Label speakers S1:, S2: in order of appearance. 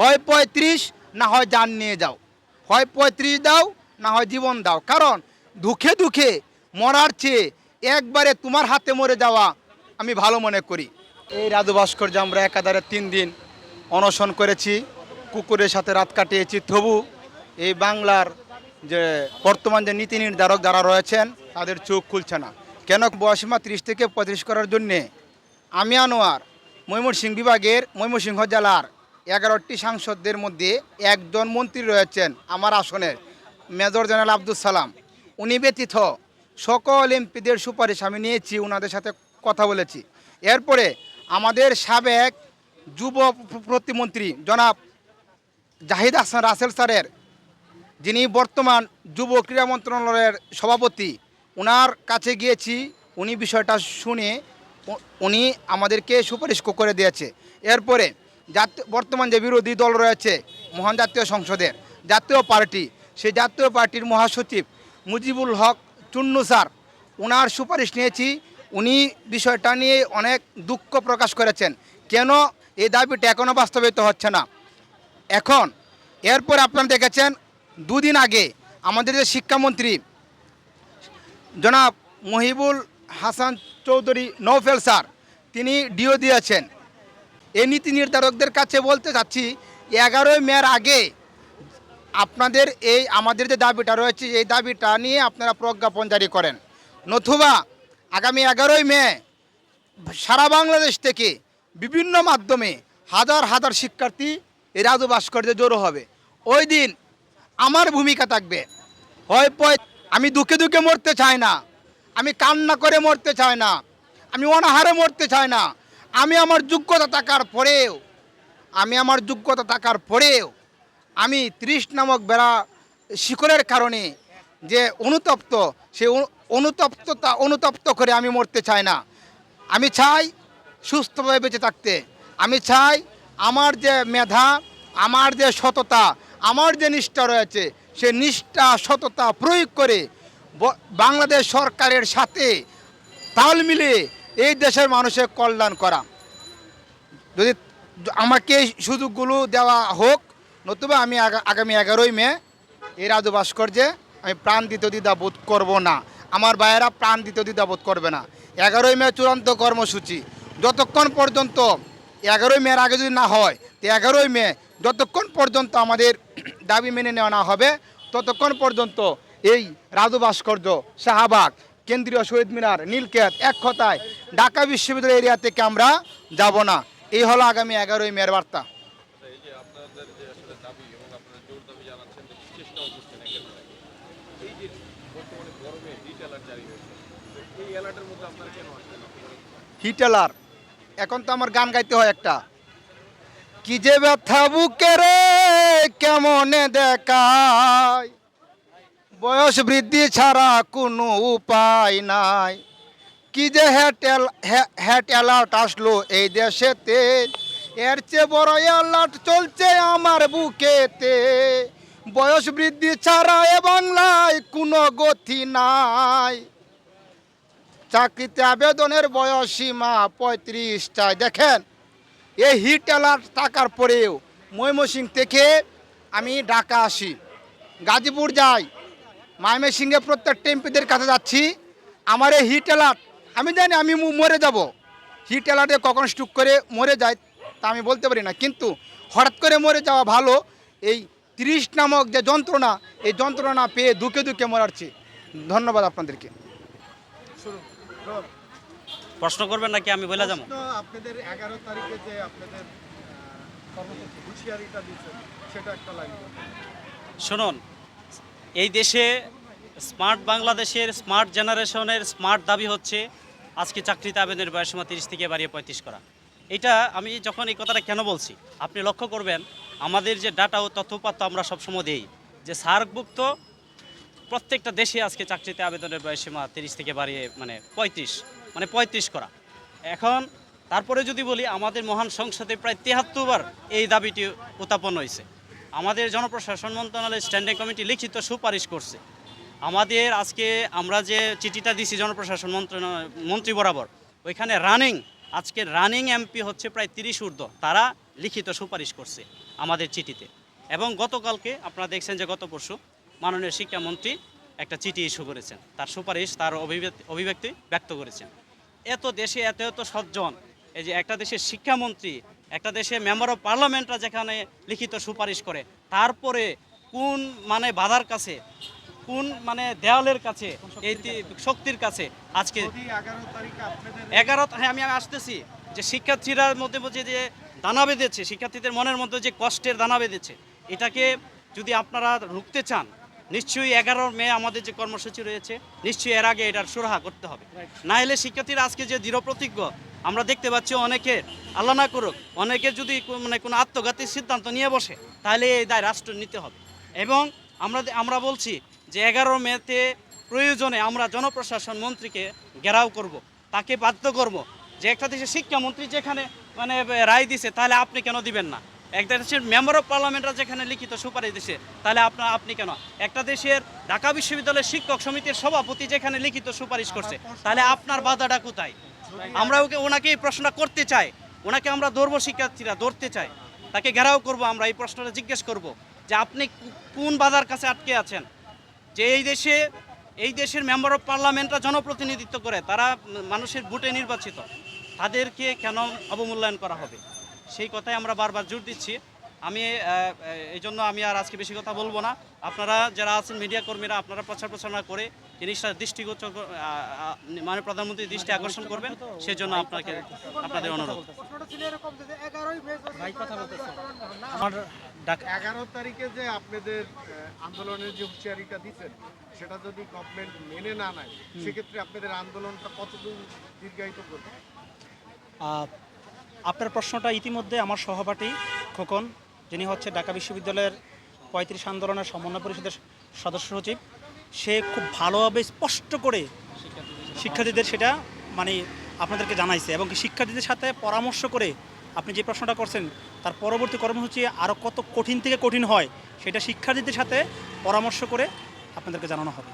S1: হয় পঁয়ত্রিশ, না হয় যান নিয়ে যাও। হয় পঁয়ত্রিশ দাও, না হয় জীবন দাও। কারণ দুঃখে দুঃখে মরার চেয়ে একবারে তোমার হাতে মরে যাওয়া আমি ভালো মনে করি। এই রাজু ভাস্কর্য আমরা একাধারে তিন দিন অনশন করেছি, কুকুরের সাথে রাত কাটিয়েছি। তবু এই বাংলার যে বর্তমান যে নীতি নির্ধারক যারা রয়েছেন, তাদের চোখ খুলছে না। কেন বয়সীমা ত্রিশ থেকে পঁয়ত্রিশ করার জন্যে? আমি আনোয়ার, ময়মনসিংহ বিভাগের ময়মনসিংহ জেলার এগারোটি সাংসদদের মধ্যে একজন মন্ত্রী রয়েছেন আমার আসনের মেজর জেনারেল আব্দুল সালাম। উনি ব্যতীত সকল এমপিদের সুপারিশ আমি নিয়েছি ওনাদের সাথে কথা বলেছি। এরপরে আমাদের সাবেক যুব প্রতিমন্ত্রী জনাব জাহিদ হাসান রাসেল স্যারের, যিনি বর্তমান যুব ক্রীড়া মন্ত্রণালয়ের সভাপতি ওনার কাছে গিয়েছি। উনি বিষয়টা শুনে উনি আমাদেরকে সুপারিশ করে দিয়েছে। এরপরে বর্তমান যে বিরোধী দল রয়েছে, মহান জাতীয় সংসদের, জাতীয় পার্টি, সেই জাতীয় পার্টির মহাসচিব মুজিবুল হক চুন্নু স্যার ওনার সুপারিশ নিয়েছি। উনি বিষয়টা নিয়ে অনেক দুঃখ প্রকাশ করেছেন। কেন এই দাবিটা এখনও বাস্তবায়িত হচ্ছে না? এখন, এরপর আপনারা দেখেছেন, দুদিন আগে আমাদের যে শিক্ষামন্ত্রী, জনাব মহিবুল হাসান চৌধুরী নৌফেল স্যার, তিনি ডিও দিয়েছেন। এই নীতি নির্ধারকদের কাছে বলতে চাচ্ছি এগারোই মেয়ের আগে আপনাদের এই, আমাদের যে দাবিটা রয়েছে, এই দাবিটা নিয়ে আপনারা প্রজ্ঞাপন জারি করেন। নতুবা আগামী এগারোই মে সারা বাংলাদেশ থেকে বিভিন্ন মাধ্যমে হাজার হাজার শিক্ষার্থী এই রাজু ভাস্কর্যে জড়ো হবে। ওই দিন আমার ভূমিকা থাকবে। হয় পয়, আমি দুঃখে দুঃখে মরতে চাই না, আমি কান্না করে মরতে চাই না, আমি অনাহারে মরতে চাই না আমি আমার যোগ্যতা থাকার পরেও, আমি আমার যোগ্যতা থাকার পরেও, আমি ত্রিশ নামক বেড়া শিকড়ের কারণে যে অনুতপ্ত, সে অনু- অনুতপ্ততা অনুতপ্ত করে আমি মরতে চাই না। আমি চাই সুস্থভাবে বেঁচে থাকতে। আমি চাই আমার যে মেধা, আমার যে সততা, আমার যে নিষ্ঠা রয়েছে, সে নিষ্ঠা, সততা প্রয়োগ করে বাংলাদেশ সরকারের সাথে তাল মিলিয়ে এই দেশের মানুষের কল্যাণ করা। যদি আমাকে এই সুযোগগুলো দেওয়া হোক, নতুবা আমি আগামী এগারোই মে এই রাজু ভাস্কর্যে আমি প্রাণ দিতে দ্বিধা বোধ করব না। আমার ভাইয়েরা প্রাণ দিতে দ্বিধা বোধ করবে না। এগারোই মে চূড়ান্ত কর্মসূচি। যতক্ষণ পর্যন্ত এগারোই মেয়ের আগে যদি না হয়, তো এগারোই মে যতক্ষণ পর্যন্ত আমাদের দাবি মেনে নেওয়া না হবে, ততক্ষণ পর্যন্ত এই রাজু ভাস্কর্য শাহবাগ কেন্দ্রীয় শহীদ মিনার, নীলক্ষেত, এক কথায় ঢাকা বিশ্ববিদ্যালয় এরিয়া থেকে আমরা যাব না। এই হলো আগামী এগারোই মেয়ের বার্তা। হিটেলার এখন তো আমার গান গাইতে হয় একটা। কি যে ব্যথা বুকে রে, কেমনে দেখায়? বয়স বৃদ্ধি ছাড়া কোনো উপায় নাই। কি যে হ্যাট হ্যাট অ্যালার্ট আসলো এই দেশেতে, এর চেয়ে বড় অ্যালার্ট চলছে আমার বুকেতে। বয়স বৃদ্ধি ছাড়া এ বাংলায় কোনো গতি নাই। চাকরিতে আবেদনের বয়স সীমা পঁয়ত্রিশটায় দেখেন এই হিট অ্যালার্ট থাকার পরেও ময়মনসিং থেকে আমি ঢাকা আসি। গাজীপুর যাই। ময়মনসিংহে প্রত্যেকটা এমপিদের কাছে যাচ্ছি। আমার এই হিট অ্যালার্ট আমি জানি আমি মু- মরে যাব। হিট অ্যালার্টে কখন স্টুক করে মরে যায় তা আমি বলতে পারি না। কিন্তু হঠাৎ করে মরে যাওয়া ভালো। এই তিরিশ নামক যে যন্ত্রণা এই যন্ত্রণা পেয়ে দুঃখে দুঃখে মরাচ্ছি। ধন্যবাদ আপনাদেরকে।
S2: প্রশ্ন করবেন নাকি আমি বলে যাব?
S3: আপনাদের এগারো তারিখে যে আপনাদের হুঁশিয়ারিটা দিচ্ছেন সেটা একটা লাগবে।
S2: শুনুন এই দেশে স্মার্ট বাংলাদেশের, স্মার্ট জেনারেশনের স্মার্ট দাবি হচ্ছে আজকে চাকরিতে আবেদনের বয়সীমা তিরিশ থেকে বাড়িয়ে পঁয়ত্রিশ করা। এটা আমি যখন এই কথাটা কেন বলছি, আপনি লক্ষ্য করবেন, আমাদের যে ডাটা ও তথ্যপাত্র আমরা সবসময় দিই যে সার্কভুক্ত প্রত্যেকটা দেশে আজকে চাকরিতে আবেদনের বয়সীমা তিরিশ থেকে বাড়িয়ে মানে পঁয়ত্রিশ মানে পঁয়ত্রিশ করা। এখন তারপরে যদি বলি, আমাদের মহান সংসদে প্রায় তেহাত্তর বার এই দাবিটি উত্থাপন হয়েছে। আমাদের জনপ্রশাসন মন্ত্রণালয়ের স্ট্যান্ডিং কমিটি লিখিত সুপারিশ করছে। আমাদের আজকে আমরা যে চিঠিটা দিছি জনপ্রশাসন মন্ত্রণালয়, মন্ত্রী বরাবর, ওইখানে রানিং আজকে রানিং এমপি হচ্ছে প্রায় তিরিশ ঊর্ধ্ব, তারা লিখিত সুপারিশ করছে আমাদের চিঠিতে। এবং গতকালকে আপনারা দেখছেন যে গত পরশু মাননীয় শিক্ষামন্ত্রী একটা চিঠি ইস্যু করেছেন। তার সুপারিশ, তার অভিব্যক্তি ব্যক্ত করেছেন। এত দেশে এত এত সজ্জন, এই যে একটা দেশের শিক্ষামন্ত্রী একটা দেশে মেম্বার অফ পার্লামেন্টরা যেখানে লিখিত সুপারিশ করে তারপরে কোন মানে বাধার কাছে কোন মানে দেওয়ালের কাছে এই শক্তির কাছে আজকে
S3: এগারো
S2: হ্যাঁ আমি আসতেছি। যে শিক্ষার্থীরা মধ্যে মধ্যে যে দানা বেঁধেছে শিক্ষার্থীদের মনের মধ্যে যে কষ্টের দানা বেঁধেছে এটাকে যদি আপনারা রুখতে চান নিশ্চয়ই এগারো মে আমাদের যে কর্মসূচি রয়েছে নিশ্চয়ই এর আগে এটার সুরাহা করতে হবে। না হলে শিক্ষার্থীরা আজকে যে দৃঢ় প্রতিজ্ঞ আমরা দেখতে পাচ্ছি অনেকে, আল্লাহ না করুক, অনেকে যদি মানে কোনো আত্মঘাতীর সিদ্ধান্ত নিয়ে বসে, তাহলে এই দায় রাষ্ট্র নিতে হবে। এবং আমরা আমরা বলছি যে এগারো মেতে প্রয়োজনে আমরা জনপ্রশাসন মন্ত্রীকে ঘেরাও করব, তাকে বাধ্য করব যে একটা দেশের শিক্ষামন্ত্রী যেখানে মানে রায় দিছে, তাহলে আপনি কেন দিবেন না? একটা দেশের মেম্বার অফ পার্লামেন্টরা যেখানে লিখিত সুপারিশ দিছে, তাহলে আপনার আপনি কেন? একটা দেশের ঢাকা বিশ্ববিদ্যালয়ের শিক্ষক সমিতির সভাপতি যেখানে লিখিত সুপারিশ করছে, তাহলে আপনার বাধাটা কোথায়? আমরা ওকে, ওনাকে এই প্রশ্নটা করতে চাই। ওনাকে আমরা ধরবো শিক্ষার্থীরা, ধরতে চাই। তাকে ঘেরাও করব আমরা, এই প্রশ্নটা জিজ্ঞেস করব যে আপনি কোন বাধার কাছে আটকে আছেন? যে এই দেশে, এই দেশের মেম্বার অফ পার্লামেন্টরা জনপ্রতিনিধিত্ব করে, তারা মানুষের ভোটে নির্বাচিত, তাদেরকে কেন অবমূল্যায়ন করা হবে? সেই কথাই আমরা বারবার জোর দিচ্ছি। আমি এই জন্য আমি আর আজকে বেশি কথা বলব না। আপনারা যারা আছেন মিডিয়া কর্মীরা আপনারা প্রচার প্রচারণা করে জিনিসটা দৃষ্টিগোচর মানে প্রধানমন্ত্রীর দৃষ্টি আকর্ষণ করবেন সেজন্য আপনাকে আপনাদের অনুরোধ। আমার
S3: এগারো তারিখে যে আপনাদের আন্দোলনের যে হুঁশিয়ারিটা দিচ্ছেন সেটা যদি গভর্নমেন্ট মেনে না নেয় সেক্ষেত্রে আপনাদের আন্দোলনটা কতদূর দীর্ঘায়িত করবে?
S4: আপনার প্রশ্নটা ইতিমধ্যে আমার সহপাঠী খোকন যিনি হচ্ছে ঢাকা বিশ্ববিদ্যালয়ের পঁয়ত্রিশ আন্দোলনের সমন্বয় পরিষদের সদস্য সচিব, সে খুব ভালোভাবে স্পষ্ট করে শিক্ষার্থীদের সেটা মানে আপনাদেরকে জানাইছে এবং শিক্ষার্থীদের সাথে পরামর্শ করে আপনি যে প্রশ্নটা করছেন, তার পরবর্তী কর্মসূচি আরও কত কঠিন থেকে কঠিন হয়, সেটা শিক্ষার্থীদের সাথে পরামর্শ করে আপনাদেরকে জানানো হবে।